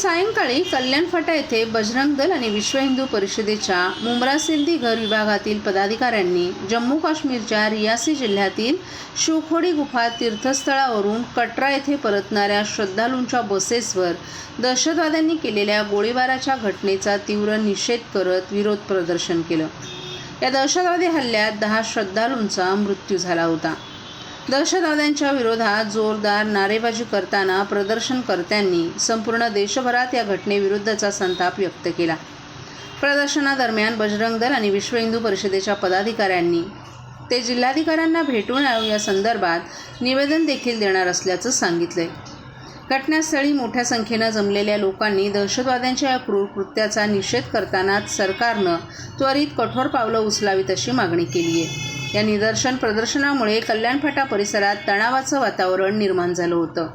सायंकाळी कल्याण फाटा येथे बजरंग दल आणि विश्व हिंदू परिषदेच्या मुंब्रा सिंधी घर विभागातील पदाधिकाऱ्यांनी जम्मू काश्मीरच्या रियासी जिल्ह्यातील शिवखोडी गुफा तीर्थस्थळावरून कटरा येथे परतणाऱ्या श्रद्धालूंच्या बसेसवर दहशतवाद्यांनी केलेल्या गोळीबाराच्या घटनेचा तीव्र निषेध करत विरोध प्रदर्शन केलं. या दहशतवादी हल्ल्यात दहा श्रद्धालूंचा मृत्यू झाला होता. दहशतवाद्यांच्या विरोधात जोरदार नारेबाजी करताना प्रदर्शनकर्त्यांनी संपूर्ण देशभरात या घटनेविरुद्धचा संताप व्यक्त केला. प्रदर्शनादरम्यान बजरंग दल आणि विश्व हिंदू परिषदेच्या पदाधिकाऱ्यांनी ते जिल्हाधिकाऱ्यांना भेटून या संदर्भात निवेदन देखील देणार असल्याचं सांगितलंय. घटनास्थळी मोठ्या संख्येनं जमलेल्या लोकांनी दहशतवाद्यांच्या या क्रूर कृत्याचा निषेध करतानाच सरकारनं त्वरित कठोर पावलं उचलावीत अशी मागणी केली आहे या निदर्शन प्रदर्शनामुळे कल्याणफाटा परिसरात तणावाचं वातावरण निर्माण झालं होतं.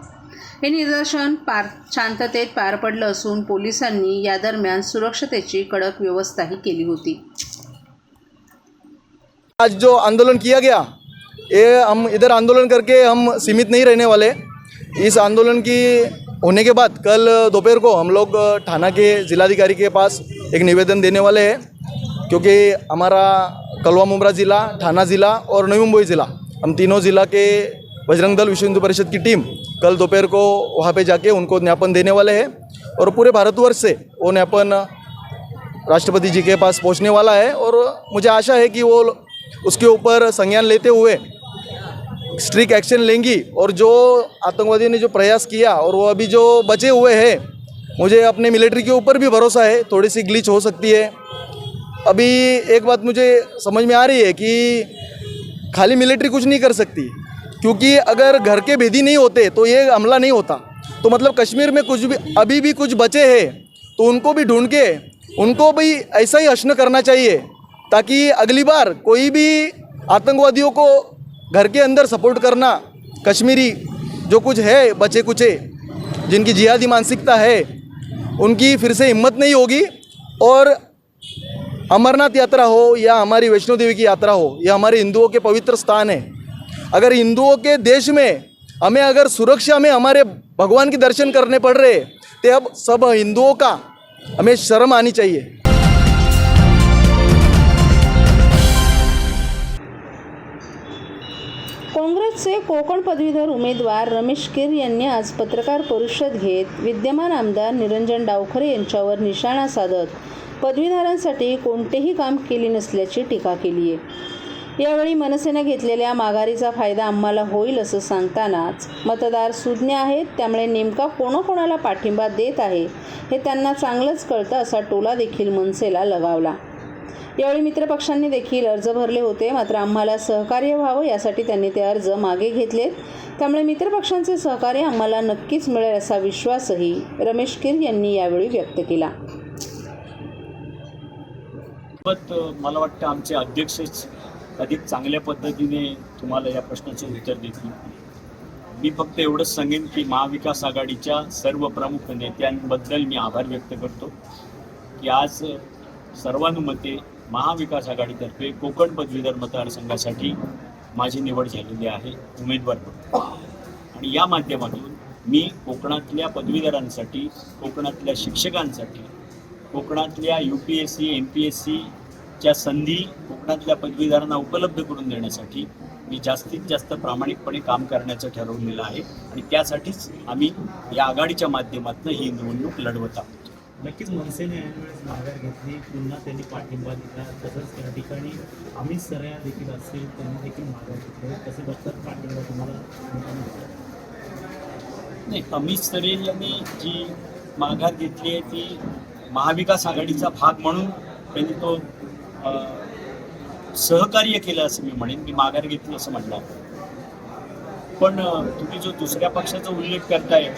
हे निदर्शन पार शांततेत पार पडलं असून पोलिसांनी या दरम्यान सुरक्षतेची कडक व्यवस्थाही केली होती. आज जो आंदोलन किया गया ये हम इधर आंदोलन करके हम सीमित नहीं रहने वाले। इस आंदोलन की होने के बाद कल दोपहर को हम लोग थाना के जिलाधिकारी के पास एक निवेदन देने वाले हैं। क्योंकि हमारा कलवा मुमरा ज़िला थाना ज़िला और नवी मुंबई ज़िला, हम तीनों ज़िला के बजरंग दल विश्व हिंदू परिषद की टीम कल दोपहर को वहाँ पे जाके उनको ज्ञापन देने वाले हैं और पूरे भारतवर्ष से वो ज्ञापन राष्ट्रपति जी के पास पहुँचने वाला है और मुझे आशा है कि वो उसके ऊपर संज्ञान लेते हुए स्ट्रिक एक्शन लेंगी और जो आतंकवादियों ने जो प्रयास किया और वो अभी जो बचे हुए हैं, मुझे अपने मिलिट्री के ऊपर भी भरोसा है, थोड़ी सी ग्लिच हो सकती है। अभी एक बात मुझे समझ में आ रही है कि खाली मिलिट्री कुछ नहीं कर सकती, क्योंकि अगर घर के भेदी नहीं होते तो ये हमला नहीं होता। तो मतलब कश्मीर में कुछ भी, अभी भी कुछ बचे हैं तो उनको भी ढूंढ के, उनको भी ऐसा ही हश्न करना चाहिए, ताकि अगली बार कोई भी आतंकवादियों को घर के अंदर सपोर्ट करना, कश्मीरी जो कुछ है बचे कुचे जिनकी जिहादी मानसिकता है, उनकी फिर से हिम्मत नहीं होगी, और अमरनाथ यात्रा हो या हमारी वैष्णो देवी की यात्रा हो या हमारे हिंदुओं के पवित्र स्थान है। अगर हिंदुओं के देश में हमें अगर सुरक्षा में हमारे भगवान के दर्शन करने पड़ रहे तो अब सब हिंदुओं का हमें शर्म आनी चाहिए। काँग्रेसचे कोकण पदवीधर उमेदवार रमेश कीर यांनी आज पत्रकार परिषद घेत विद्यमान आमदार निरंजन डावखरे यांच्यावर निशाणा साधत पदवीधरांसाठी कोणतेही काम केले नसल्याची टीका केली आहे यावेळी मनसेने घेतलेल्या माघारीचा फायदा आम्हाला होईल असं सांगतानाच मतदार सुज्ञ आहेत त्यामुळे नेमका कोणाकोणाला पाठिंबा देत आहे हे त्यांना चांगलंच कळतं असा टोला देखील मनसेला लगावला. यावेळी मित्रपक्षांनी देखील अर्ज भरले होते मात्र आम्हाला सहकार्य व्हावं यासाठी त्यांनी ते अर्ज मागे घेतलेत. त्यामुळे मित्रपक्षांचे सहकार्य आम्हाला नक्कीच मिळेल असा विश्वासही रमेश कीर यांनी यावेळी व्यक्त केला. सोबत मला वाटतं आमचे अध्यक्षच अधिक चांगल्या पद्धतीने तुम्हाला या प्रश्नाचं उत्तर देतील. मी फक्त एवढंच सांगेन की महाविकास आघाडीच्या सर्व प्रमुख नेत्यांबद्दल मी आभार व्यक्त करतो. की आज सर्वानुमते महाविकास आघाडीतर्फे कोकण पदवीधर मतदारसंघासाठी माझी निवड झालेली आहे उमेदवार म्हणून. आणि या माध्यमातून मी कोकणातल्या पदवीधरांसाठी कोकणातल्या शिक्षकांसाठी कोकणातल्या U P S C M P S सीच्या संधी कोकणातल्या पदवीधरांना उपलब्ध करून देण्यासाठी मी जास्तीत जास्त प्रामाणिकपणे काम करण्याचं ठरवलेलं आहे आणि त्यासाठीच आम्ही या आघाडीच्या माध्यमातून ही निवडणूक लढवत आहोत. नक्कीच मनसेने यावेळेस माघार घेतली. पुन्हा त्यांनी पाठिंबा दिला. तसंच त्या ठिकाणी अमित सरया देखील असतील त्यांनी देखील माघार घेतली. कसे बघतात पाठिंबा तुम्हाला नाही अमित सरेन यांनी जी माघार घेतली आहे ती महाविकास आघाडीचा भाग म्हणून त्यांनी तो सहकार्य केलं असं मी म्हणेन. मी माघार घेतली असं म्हटलं पण तुम्ही जो दुसऱ्या पक्षाचा उल्लेख करताय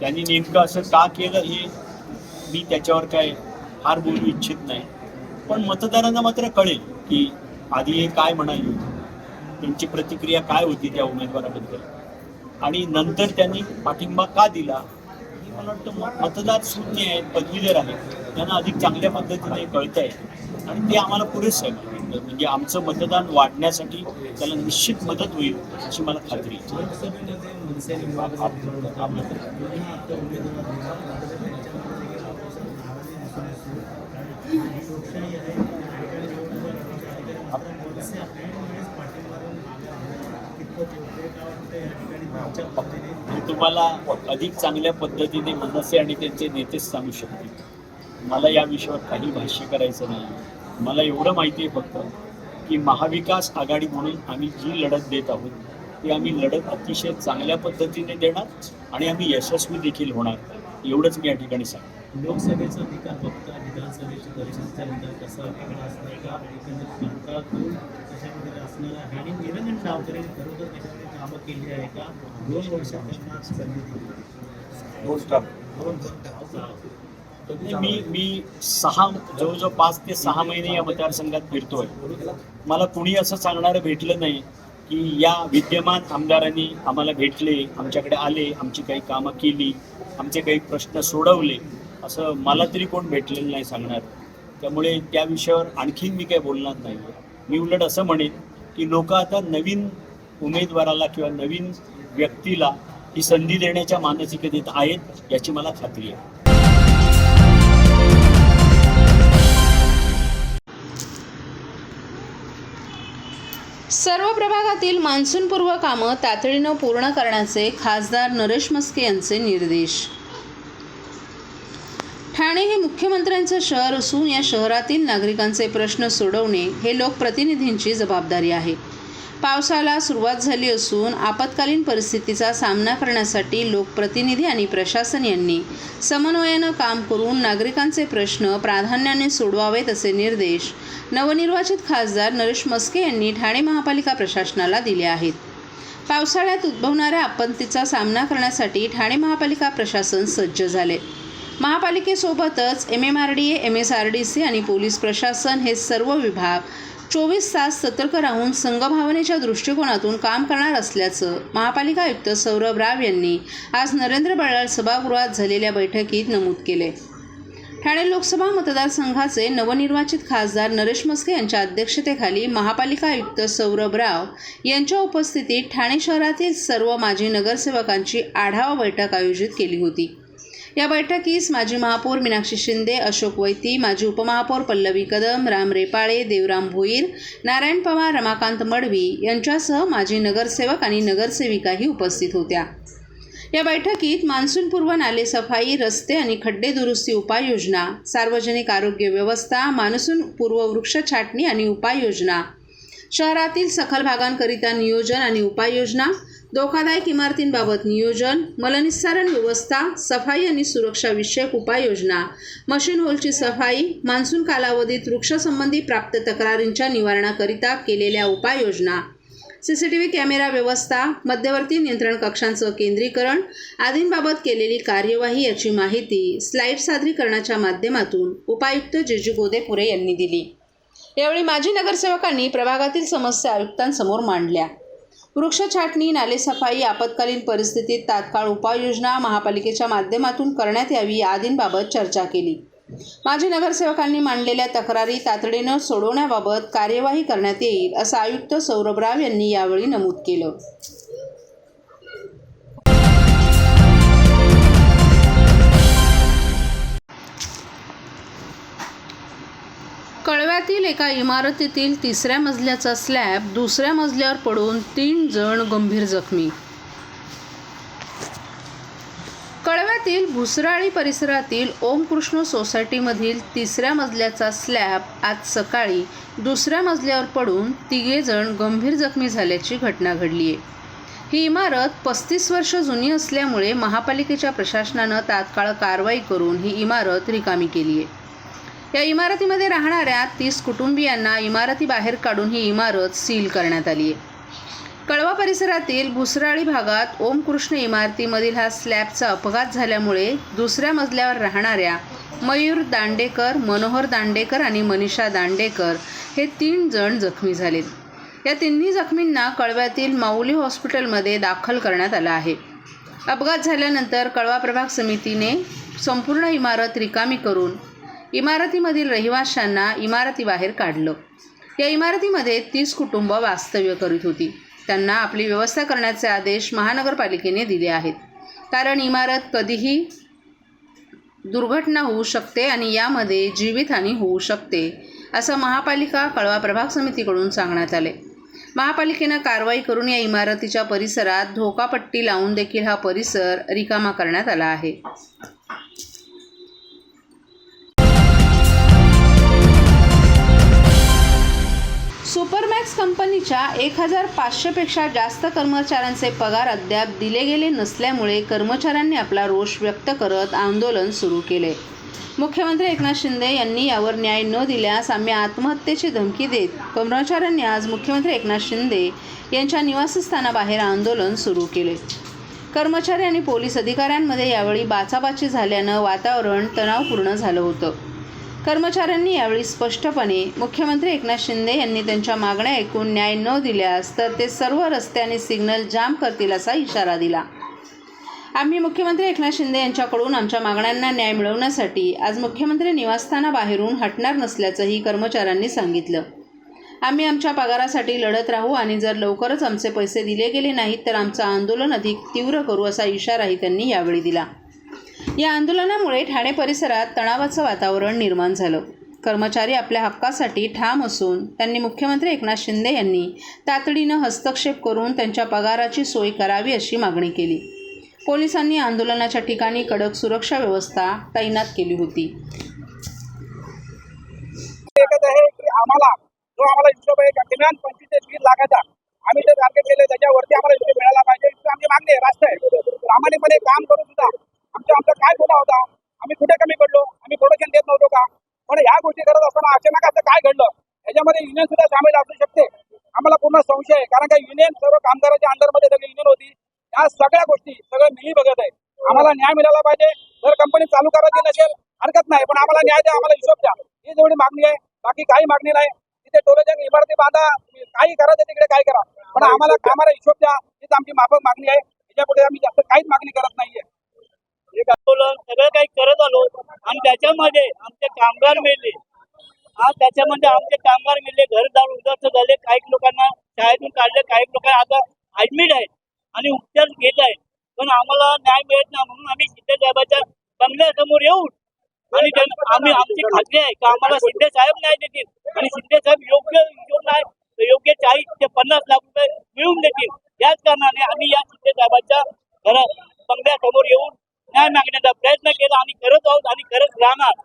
त्यांनी नेमकं असं का केलं हे मी त्याच्यावर काय फार बोलू इच्छित नाही. पण मतदारांना मात्र कळेल की आधी हे काय म्हणाले त्यांची प्रतिक्रिया काय होती त्या उमेदवाराबद्दल? आणि नंतर त्यांनी पाठिंबा का दिला? मतदार शून्य आहेत पदवीधर आहेत त्यांना अधिक चांगल्या पद्धतीने कळत आहे आणि ते आम्हाला पुरेसं आहे म्हणजे आमचं मतदान वाढण्यासाठी त्याला निश्चित मदत होईल अशी मला खात्री आहे. तुम्हाला अधिक चांगल्या पद्धतीने मनसे आणि त्यांचे नेतेच सांगू शकतील मला या विषयावर काही भाष्य करायचं नाही. मला एवढं माहिती आहे फक्त की महाविकास आघाडी म्हणून आम्ही जी लढत देत आहोत ती आम्ही लढत अतिशय चांगल्या पद्धतीने देणार आणि आम्ही यशस्वी देखील होणार. एवढंच मी या ठिकाणी सांगतो. लोकसभेचा निकाल बघता विधानसभेची परिषदेचा निकाल कसा वेगळा असणार का? एकंदरीत कौल कशामध्ये असणार आहे? आणि निरंजन डावकरे खरोखर त्याच्यामध्ये कामं केली आहे का? दोन वर्षात त्यांना संधी दिली दोन म्हणजे मी मी सहा जवळजवळ पाच ते सहा महिने या मतदारसंघात फिरतोय. मला कुणी असं सांगणारं भेटलं नाही की या विद्यमान आमदारांनी आम्हाला भेटले आमच्याकडे आले आमची काही कामं केली आमचे काही प्रश्न सोडवले. असं मला तरी कोण भेटलेलं नाही सांगणार. त्यामुळे त्या विषयावर आणखीन मी काही बोलणार नाही. मी उलट असं म्हणेन की लोक आता नवीन उमेदवाराला किंवा नवीन व्यक्तीला ही संधी देण्याच्या मानसिकतेत आहेत याची मला खात्री आहे. सर्व प्रभागातील मान्सूनपूर्व कामं तातडीनं पूर्ण करण्याचे खासदार नरेश मस्के यांचे निर्देश. ठाणे हे मुख्यमंत्र्यांचं शहर असून या शहरातील नागरिकांचे प्रश्न सोडवणे हे लोकप्रतिनिधींची जबाबदारी आहे. पावसाला सुरुवात झाली असून आपत्कालीन परिस्थितीचा सामना करण्यासाठी लोकप्रतिनिधी आणि प्रशासन यांनी समन्वयानं काम करून नागरिकांचे प्रश्न प्राधान्याने सोडवावेत असे निर्देश नवनिर्वाचित खासदार नरेश मस्के यांनी ठाणे महापालिका प्रशासनाला दिले आहेत. पावसाळ्यात उद्भवणाऱ्या आपत्तीचा सामना करण्यासाठी ठाणे महापालिका प्रशासन सज्ज झाले. महापालिकेसोबतच M M R D A M S R D C आणि पोलीस प्रशासन हे सर्व विभाग चोवीस तास सतर्क राहून संघभावनेच्या दृष्टिकोनातून काम करणार असल्याचं महापालिका आयुक्त सौरभ राव यांनी आज नरेंद्र बळाळ सभागृहात झालेल्या बैठकीत नमूद केले. ठाणे लोकसभा मतदारसंघाचे नवनिर्वाचित खासदार नरेश मस्के यांच्या अध्यक्षतेखाली महापालिका आयुक्त सौरभ राव यांच्या उपस्थितीत ठाणे शहरातील सर्व माजी नगरसेवकांची आढावा बैठक आयोजित केली होती. या बैठकीस माजी महापौर मीनाक्षी शिंदे अशोक वैती माजी उपमहापौर पल्लवी कदम राम रेपाळे देवराम भोईर नारायण पवार रमाकांत मडवी यांच्यासह माजी नगरसेवक आणि नगरसेविकाही उपस्थित होत्या. या बैठकीत मान्सूनपूर्व नालेसफाई रस्ते आणि खड्डे दुरुस्ती उपाययोजना सार्वजनिक आरोग्य व्यवस्था मान्सूनपूर्व वृक्ष छाटणी आणि उपाययोजना शहरातील सखल भागांकरिता नियोजन आणि उपाययोजना धोकादायक इमारतींबाबत नियोजन मलनिस्सारण व्यवस्था सफाई आणि सुरक्षाविषयक उपाययोजना मशीन होलची सफाई मान्सून कालावधीत वृक्षसंबंधी प्राप्त तक्रारींच्या निवारणाकरिता केलेल्या उपाययोजना C C T V camera व्यवस्था मध्यवर्ती नियंत्रण कक्षांचं केंद्रीकरण आदींबाबत केलेली कार्यवाही याची माहिती स्लाईड सादरीकरणाच्या माध्यमातून उपायुक्त जेजू गोदेपुरे यांनी दिली. यावेळी माजी नगरसेवकांनी प्रभागातील समस्या आयुक्तांसमोर मांडल्या. वृक्षछाटणी नालेसफाई आपत्कालीन परिस्थितीत तात्काळ उपाययोजना महापालिकेच्या माध्यमातून करण्यात यावी आदींबाबत चर्चा केली. माजी नगरसेवकांनी मांडलेल्या तक्रारी तातडीनं सोडवण्याबाबत कार्यवाही करण्यात येईल असं आयुक्त सौरभ राव यांनी यावेळी नमूद केलं. कळव्यातील एका इमारतीतील तिसऱ्या मजल्याचा स्लॅब दुसऱ्या मजल्यावर पडून तीन जण गंभीर जखमी. कळव्यातील भुसराळी परिसरातील ओमकृष्ण सोसायटीमधील तिसऱ्या मजल्याचा स्लॅब आज सकाळी दुसऱ्या मजल्यावर पडून तिघे जण गंभीर जखमी झाल्याची घटना घडली आहे ही इमारत पस्तीस वर्ष जुनी असल्यामुळे महापालिकेच्या प्रशासनानं तात्काळ कारवाई करून ही इमारत रिकामी केली आहे या इमारतीमध्ये राहणाऱ्या तीस कुटुंबियांना इमारतीबाहेर काढून ही इमारत सील करण्यात आली आहे. कळवा परिसरातील भुसराळी भागात ओमकृष्ण इमारतीमधील हा स्लॅबचा अपघात झाल्यामुळे दुसऱ्या मजल्यावर राहणाऱ्या मयूर दांडेकर मनोहर दांडेकर आणि मनीषा दांडेकर हे तीन जण जखमी झालेत. या तिन्ही जखमींना कळव्यातील माऊली हॉस्पिटलमध्ये दाखल करण्यात आलं आहे. अपघात झाल्यानंतर कळवा प्रभाग समितीने संपूर्ण इमारत रिकामी करून इमारतीमधील रहिवाशांना इमारतीबाहेर काढलं. या इमारतीमध्ये तीस कुटुंब वास्तव्य करीत होती. त्यांना आपली व्यवस्था करण्याचे आदेश महानगरपालिकेने दिले आहेत. कारण इमारत कधीही दुर्घटना होऊ शकते आणि यामध्ये जीवितहानी होऊ शकते असं महापालिका कळवा प्रभाग समितीकडून सांगण्यात आले. महापालिकेनं कारवाई करून या इमारतीच्या परिसरात धोकापट्टी लावून देखील हा परिसर रिकामा करण्यात आला आहे. सुपरमॅक्स कंपनीच्या एक हजार पाचशेपेक्षा जास्त कर्मचाऱ्यांचे पगार अद्याप दिले गेले नसल्यामुळे कर्मचाऱ्यांनी आपला रोष व्यक्त करत आंदोलन सुरू केले. मुख्यमंत्री एकनाथ शिंदे यांनी यावर न्याय न दिल्यास आम्ही आत्महत्येची धमकी देत कर्मचाऱ्यांनी आज मुख्यमंत्री एकनाथ शिंदे यांच्या निवासस्थानाबाहेर आंदोलन सुरू केले. कर्मचारी आणि पोलीस अधिकाऱ्यांमध्ये यावेळी बाचाबाची झाल्यानं वातावरण तणावपूर्ण झालं होतं. कर्मचाऱ्यांनी यावेळी स्पष्टपणे मुख्यमंत्री एकनाथ शिंदे यांनी त्यांच्या मागण्या ऐकून न्याय न दिल्यास तर ते सर्व रस्ते आणि सिग्नल जाम करतील असा इशारा दिला. आम्ही मुख्यमंत्री एकनाथ शिंदे यांच्याकडून आमच्या मागण्यांना न्याय मिळवण्यासाठी आज मुख्यमंत्री निवासस्थानाबाहेरून हटणार नसल्याचंही कर्मचाऱ्यांनी सांगितलं. आम्ही आमच्या पगारासाठी लढत राहू आणि जर लवकरच आमचे पैसे दिले गेले नाहीत तर आमचं आंदोलन अधिक तीव्र करू असा इशाराही त्यांनी यावेळी दिला. या आंदोलनामुळे ठाणे परिसरात तणावाचं वातावरण निर्माण झालं. कर्मचारी आपल्या हक्कासाठी ठाम असून त्यांनी मुख्यमंत्री एकनाथ शिंदे यांनी तातडीनं हस्तक्षेप करून त्यांच्या पगाराची सोय करावी अशी मागणी केली. पोलिसांनी आंदोलनाच्या ठिकाणी कडक सुरक्षा व्यवस्था तैनात केली होती. एकच आहे की आम्हाला जो आम्हाला हिशोब आहे किमान पंचवीस ते लाखाचा आम्ही जे टार्गेट केले त्याच्यावरती आम्हाला हिशोब मिळाला पाहिजे आमची मागणी आहे राष्ट्र आहे. प्रामाणिकपणे काम करून सुद्धा आमचा आमचा काय गुन्हा होता? आम्ही कुठे कमी पडलो? आम्ही प्रोडक्शन देत नव्हतो का? पण ह्या गोष्टी करत असताना अचानक असं काय घडलं? याच्यामध्ये युनियन सुद्धा सामील असू शकते. आम्हाला पूर्ण संशय आहे. कारण का युनियन सर्व कामगारांच्या अंडरमध्ये सगळी युनियन होती. या सगळ्या गोष्टी सगळं मिली बघत आहे आम्हाला न्याय मिळाला पाहिजे. जर कंपनी चालू करायची नसेल हरकत नाही. पण आम्हाला न्याय द्या आम्हाला हिशोब द्या. ही जेवढी मागणी आहे बाकी काही मागणी नाही. तिथे टोलेजंग इमारती बांधा. काही करा ते तिकडे काय करा. पण आम्हाला कामाला हिशोब द्या. हीच आमची माफक मागणी आहे. त्याच्यापुढे आम्ही जास्त काहीच मागणी करत नाहीये. एक आंदोलन सगळं काही करत आलो. आणि त्याच्यामध्ये आमचे कामगार मेले. आज त्याच्यामध्ये आमचे कामगार मेले. घर दार उद्धस्त झाले. काही लोकांना शाळेतून काढले. काही लोक आता ऍडमिट आहेत आणि उपचार घेत आहेत पण आम्हाला न्याय मिळत नाही म्हणून आम्ही शिंदे साहेबांच्या बंगल्यासमोर येऊन आणि आम्ही आमची खात्री आहे की आम्हाला शिंदे साहेब न्याय देतील? आणि शिंदे साहेब योग्य हिशोब नाही तर योग्य चाळीस ते पन्नास लाख रुपये मिळवून देतील. याच कारणाने आम्ही या शिंदे साहेबांच्या घरा बंगल्यासमोर येऊन न्याय मागण्याचा प्रयत्न केला. आणि करत आहोत आणि करत राहणार.